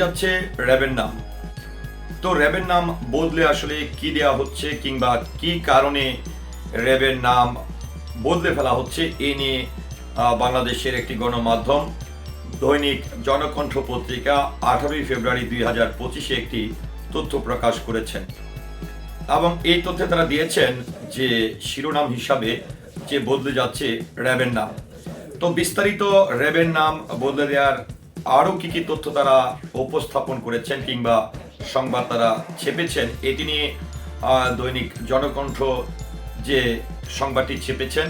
যাচ্ছে র্যাবের নাম। তো র্যাবের নাম বদলে আসলে কি দেওয়া হচ্ছে কিংবা কি কারণে র্যাবের নাম বদলে ফেলা হচ্ছে, এ নিয়ে বাংলাদেশের একটি গণমাধ্যম, দৈনিক জনকণ্ঠ পত্রিকা আঠারোই ফেব্রুয়ারি দুই হাজার পঁচিশে একটি তথ্য প্রকাশ করেছেন। এবং এই তথ্যে তারা দিয়েছেন যে শিরোনাম হিসাবে যে বদলে যাচ্ছে র্যাবের নাম। তো বিস্তারিত র্যাবের নাম বদলে দেওয়ার আরও কি কি তথ্য তারা উপস্থাপন করেছেন কিংবা সংবাদ তারা ছেপেছেন, এটি নিয়ে দৈনিক জনকণ্ঠ যে সংবাদটি ছেপেছেন,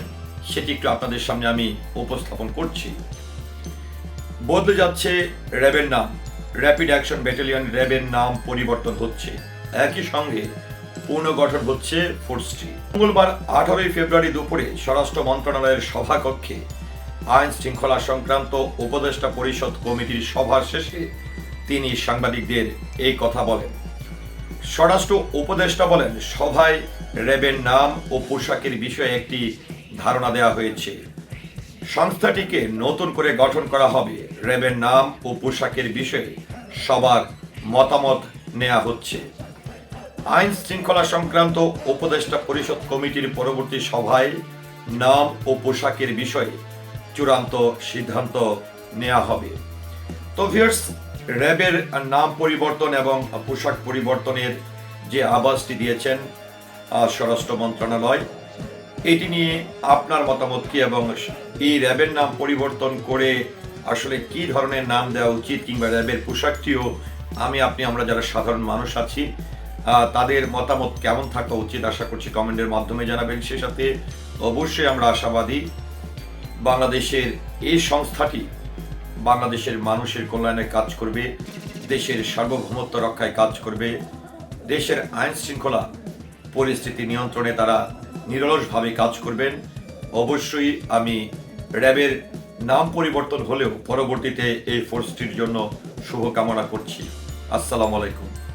সেটি একটু আপনাদের সামনে আমি উপস্থাপন করছি। বদলে যাচ্ছে র্যাবের নাম। র্যাপিড অ্যাকশন ব্যাটালিয়ন র্যাবের নাম পরিবর্তন হচ্ছে। একই সঙ্গে পুনর্গঠন হচ্ছে ফোর্সটি মঙ্গলবার আঠারোই ফেব্রুয়ারি দুপুরে স্বরাষ্ট্র মন্ত্রণালয়ের সভাকক্ষে আইন শৃঙ্খলা সংক্রান্ত উপদেষ্টা পরিষদ কমিটির সভার শেষে তিনি সাংবাদিকদের এই কথা বলেন। স্বরাষ্ট্র উপদেষ্টা বলেন, সভায় র্যাবের নাম ও পোশাকের বিষয়ে একটি ধারণা দেওয়া হয়েছে। সংস্থাটিকে নতুন করে গঠন করা হবে। র্যাবের নাম ও পোশাকের বিষয়ে সবার মতামত নেওয়া হচ্ছে। আইন শৃঙ্খলা সংক্রান্ত উপদেষ্টা পরিষদ কমিটির পরবর্তী সভায় নাম ও পোশাকের বিষয়ে চূড়ান্ত সিদ্ধান্ত নেওয়া হবে। তো ভিউয়ার্স, র্যাবের নাম পরিবর্তন এবং পোশাক পরিবর্তনের যে আবাসটি দিয়েছেন স্বরাষ্ট্র মন্ত্রণালয়, এটি নিয়ে আপনার মতামত কি এবং এই র্যাবের নাম পরিবর্তন করে আসলে কি ধরনের নাম দেওয়া উচিত কিংবা র্যাবের পোশাকটিও আমি, আপনি, আমরা যারা সাধারণ মানুষ আছি তাদের মতামত কেমন থাকা উচিত আশা করছি কমেন্টের মাধ্যমে জানাবেন। সে সাথে অবশ্যই আমরা আশাবাদী। বাংলাদেশের এই সংস্থাটি বাংলাদেশের মানুষের কল্যাণে কাজ করবে, দেশের সার্বভৌমত্ব রক্ষায় কাজ করবে, দেশের আইন শৃঙ্খলা পরিস্থিতি নিয়ন্ত্রণে তারা নিরলসভাবে কাজ করবেন। অবশ্যই আমি র্যাবের নাম পরিবর্তন হলেও পরবর্তীতে এই ফোর্সটির জন্য শুভকামনা করছি। আসসালামু আলাইকুম।